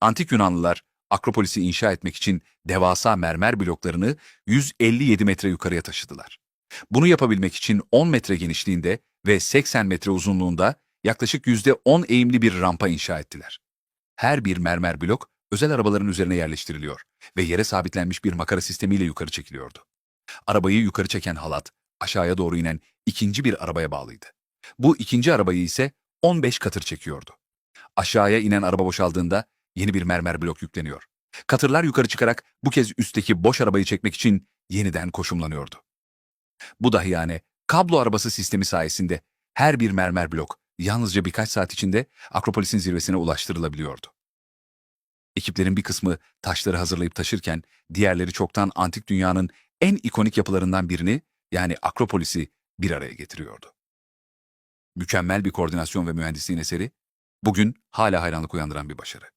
Antik Yunanlılar Akropolis'i inşa etmek için devasa mermer bloklarını 157 metre yukarıya taşıdılar. Bunu yapabilmek için 10 metre genişliğinde ve 80 metre uzunluğunda yaklaşık %10 eğimli bir rampa inşa ettiler. Her bir mermer blok özel arabaların üzerine yerleştiriliyor ve yere sabitlenmiş bir makara sistemiyle yukarı çekiliyordu. Arabayı yukarı çeken halat aşağıya doğru inen ikinci bir arabaya bağlıydı. Bu ikinci arabayı ise 15 katır çekiyordu. Aşağıya inen araba boşaldığında yeni bir mermer blok yükleniyor. Katırlar yukarı çıkarak bu kez üstteki boş arabayı çekmek için yeniden koşumlanıyordu. Bu dahi yani kablo arabası sistemi sayesinde her bir mermer blok yalnızca birkaç saat içinde Akropolis'in zirvesine ulaştırılabiliyordu. Ekiplerin bir kısmı taşları hazırlayıp taşırken diğerleri çoktan antik dünyanın en ikonik yapılarından birini yani Akropolis'i bir araya getiriyordu. Mükemmel bir koordinasyon ve mühendisliğin eseri, bugün hala hayranlık uyandıran bir başarı.